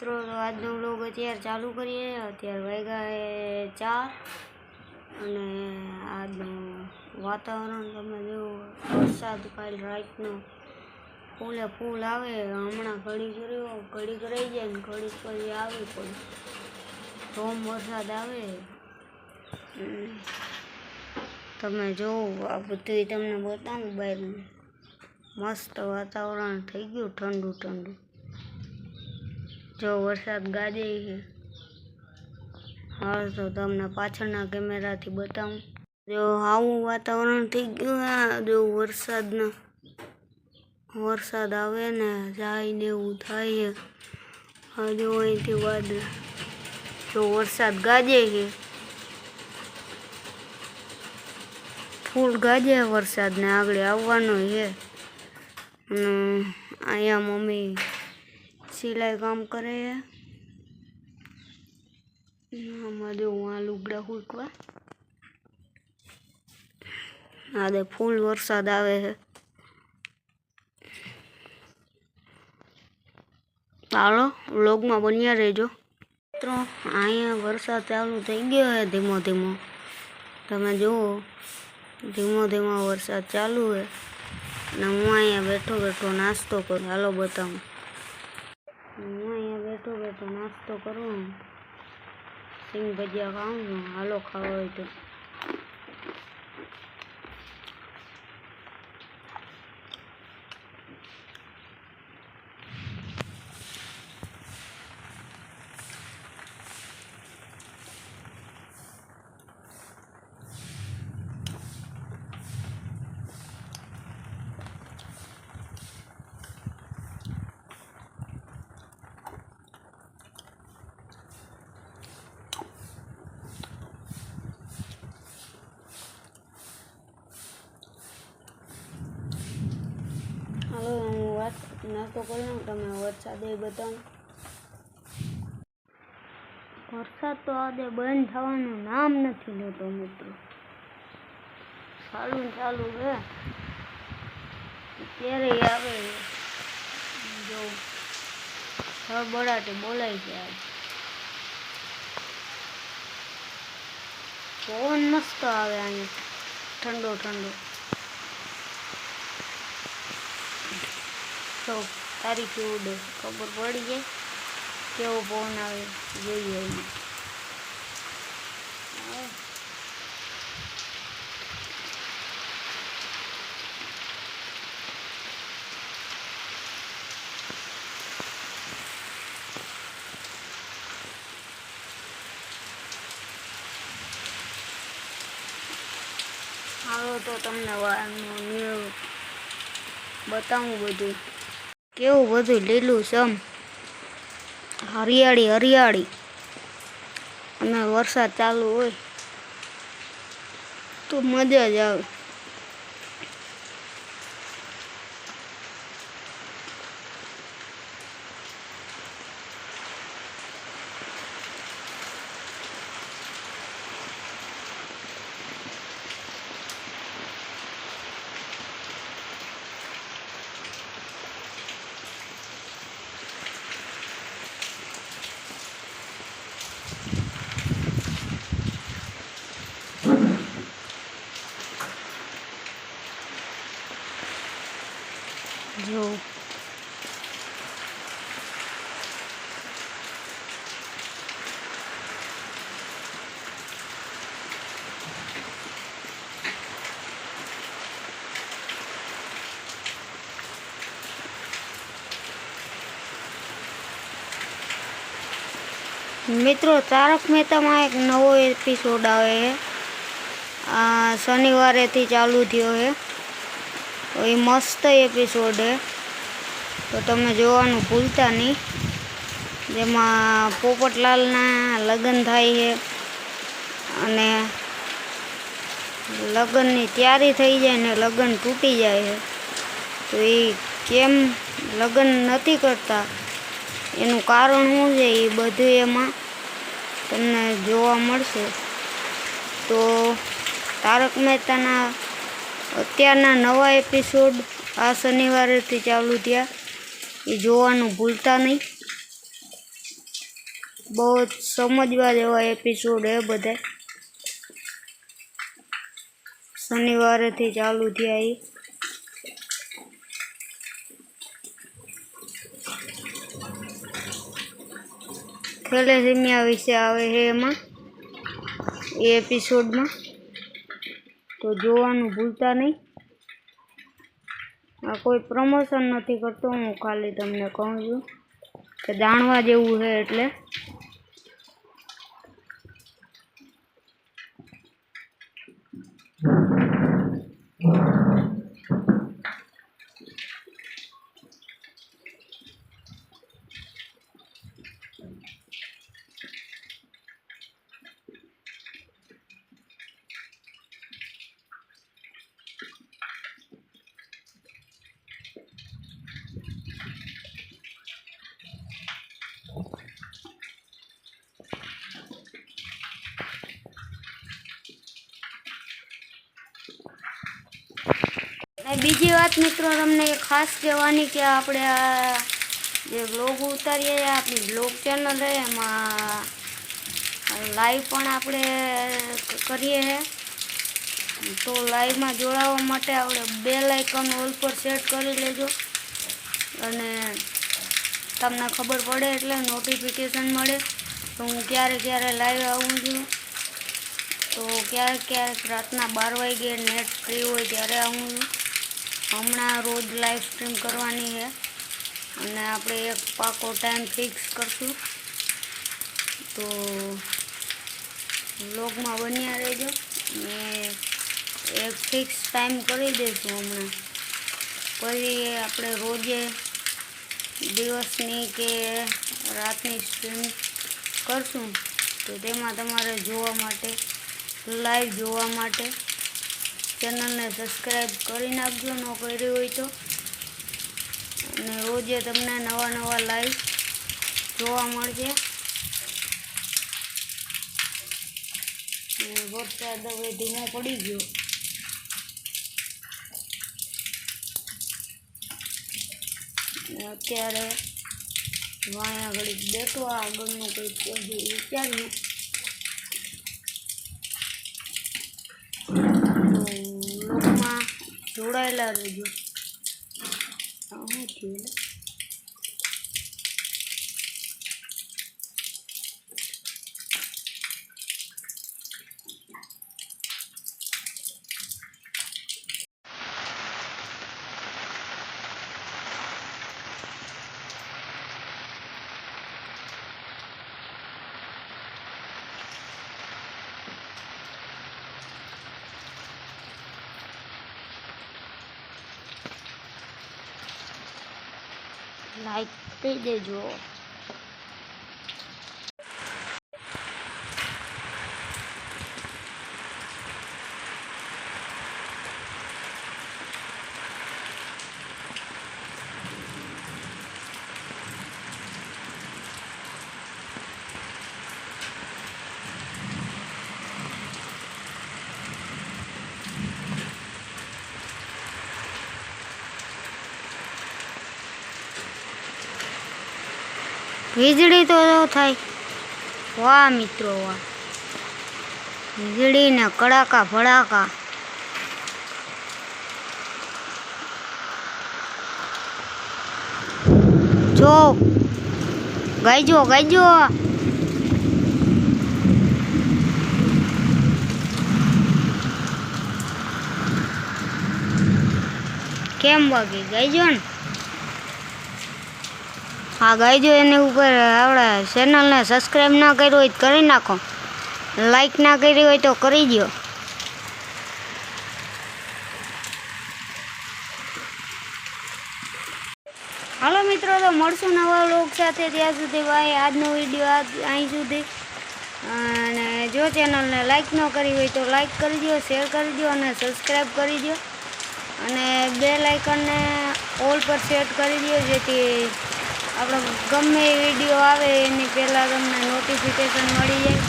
મિત્રો, તો આજનો વ્લોગ અત્યારે ચાલુ કરીએ. અત્યારે વાગ્યા એ ચાર. અને આજનું વાતાવરણ તમે જોવો વરસાદ કાલ રાતનો ફૂલે ફૂલ આવે. હમણાં ઘડી કર્યો, ઘડી રહી જાય ને ઘડી પછી આવી પણ ધોમ વરસાદ આવે. તમે જોવો આ બધું તમને બતાવું બહારનું. મસ્ત વાતાવરણ થઈ ગયું ઠંડુ ઠંડુ. જો વરસાદ ગાજે છે. હાલ તો તમને પાછળના કેમેરાથી બતાવું. જો આવું વાતાવરણ થઈ ગયું આ જો વરસાદના, વરસાદ આવે ને જાય ને એવું થાય છે. આ જો અહીંથી વાદળ જો વરસાદ ગાજે છે. ફૂલ ગાજે વરસાદને આગળ આવવાનો છે. અને અહીંયા મમ્મી સિલાઈ કામ કરે. આમાં જો આ લુગડા હુકવા. આજે ફૂલ વરસાદ આવે છે. ચાલો વ્લોગમાં બન્યા રહેજો. મિત્રો, અહીંયા વરસાદ ચાલુ થઈ ગયો છે ધીમો ધીમો. તમે જુઓ, ધીમો ધીમો વરસાદ ચાલુ છે. અને હું અહીંયા બેઠો બેઠો નાસ્તો કરું. હાલો બતાવું. હું અહીંયા બેઠો બેઠો નાસ્તો કરું સિંગ ભજીયા છું હાલો ખાવા હોય તો હાલો હું વાત નાસ્તો કરી લઉં તમે વરસાદ એ બતાવું વરસાદ તો આજે બંધ થવાનું નામ નથી લેતો મિત્રો. ચાલુ ચાલુ છે ત્યારે આવે. જો બળાટે બોલાય છે આજે. પવન મસ્ત આવે અહીંયા ઠંડો ઠંડો. તો તારીખે ઉડે ખબર પડી જાય કેવો પવન આવે, જોઈએ અહીં હાલો, તો તમને વારનું ન્યૂ બતાવું બધું. કેવું બધું લીલું સમ હરિયાળી હરિયાળી. અને વરસાદ ચાલુ હોય તો મજા જ આવે જો મિત્રો, તારક મહેતામાં એક નવો એપિસોડ આવે છે. શનિવારેથી ચાલુ થયો છે. એ મસ્ત એપિસોડ છે. તો તમે જોવાનું ભૂલતા નહીં. જેમાં પોપટલાલના લગ્ન થાય છે. અને લગ્નની તૈયારી થઈ જાય ને લગ્ન તૂટી જાય છે. તો એ કેમ લગ્ન નથી કરતા? એનું કારણ શું છે એ બધું એમાં તમને જોવા મળશે. તો તારક મહેતાના અત્યારના નવા એપિસોડ આ શનિવારેથી ચાલુ થયા. એ જોવાનું ભૂલતા નહીં. બહુ જ સમજવા જેવા એપિસોડ એ બધા. શનિવારેથી ચાલુ થયા એ. થેલેસેમિયા વિશે આવે છે એમાં, એ એપિસોડમાં. તો જોવાનું ભૂલતા નહીં. આ કોઈ પ્રમોશન નથી કરતો, હું ખાલી તમને કહું છું કે જાણવા જેવું છે એટલે. બીજી વાત મિત્રો, તમને ખાસ કહેવાની કે આપણે આ જે બ્લોગ ઉતારીએ, આપણી બ્લોગ ચેનલ છે, એમાં લાઈવ પણ આપણે કરીએ છીએ. તો લાઈવમાં જોડાવા માટે આપણે બે લાઇકન ઓલ પર સેટ કરી લેજો. અને તમને ખબર પડે એટલે નોટિફિકેશન મળે. તો હું ક્યારે ક્યારે લાઈવ આવું છું. તો ક્યારેક ક્યારેક રાતના બાર વાગે નેટ ફ્રી હોય ત્યારે આવું છું. હમણાં રોજ લાઈવ સ્ટ્રીમ કરવાની છે. અને આપણે એક પાકો ટાઈમ ફિક્સ કરશું. તો બ્લોગમાં બન્યા રહેજો. અને એક ફિક્સ ટાઈમ કરી દઈશું હમણાં. પછી આપણે રોજે દિવસની કે રાતની સ્ટ્રીમ કરશું. તો તેમાં તમારે જોવા માટે લાઈવ જોવા માટે ચેનલને સબસ્ક્રાઈબ કરી નાખજો, ન કરી હોય તો. અને રોજે તમને નવા નવા લાઈવ જોવા મળશે. વરસાદ હવે ધીમો પડી ગયો. અત્યારે વાયા ઘડીક બેઠો આગળનું કંઈક વિચાર્યું તો લોકમાં જોડાયેલા રહેજો. આ શું થયું લાઈક કરી દેજો. વીજળી તો થાય. વાહ મિત્રો વાહ. વીજળી ને કડાકા ભડાકા. જો, ગાઈજો ગાઈજો. કેમ વાગી? ગાઈજો ને? હા ગાઈજો એની ઉપર આપણે ચેનલને સબસ્ક્રાઈબ ના કરી હોય તો કરી નાખો. લાઈક ના કરી હોય તો કરી દો હાલો મિત્રો, તો મળશું નવા લોક સાથે. ત્યાં સુધી ભાઈ, આજનો વીડિયો આજ અહીં સુધી. અને જો ચેનલને લાઈક ન કરી હોય તો લાઈક કરી દો શેર કરી દો અને સબસ્ક્રાઈબ કરી દો અને બે લાઇકનને ઓલ પર સેટ કરી દો જેથી આપણો ગમે એ વીડિયો આવે, એની પહેલાં તમને નોટિફિકેશન મળી જાય.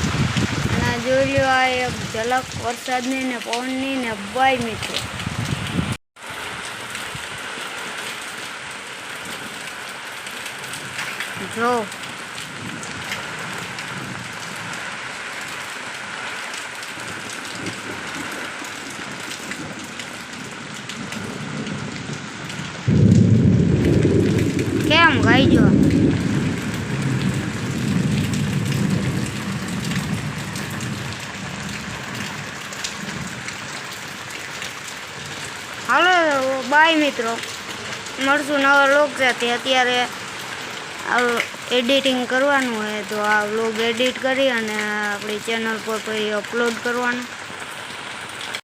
અને જોઈ લો આ એક ઝલક વરસાદની ને પવનની ને બાય મિત્રો જો. આમ ગાઈજો. હાલો બાય મિત્રો. મળશું નવા લોક સાથે. અત્યારે એડિટિંગ કરવાનું હોય તો આ વ્લોગ એડિટ કરી અને આપણી ચેનલ પર પછી અપલોડ કરવાનું.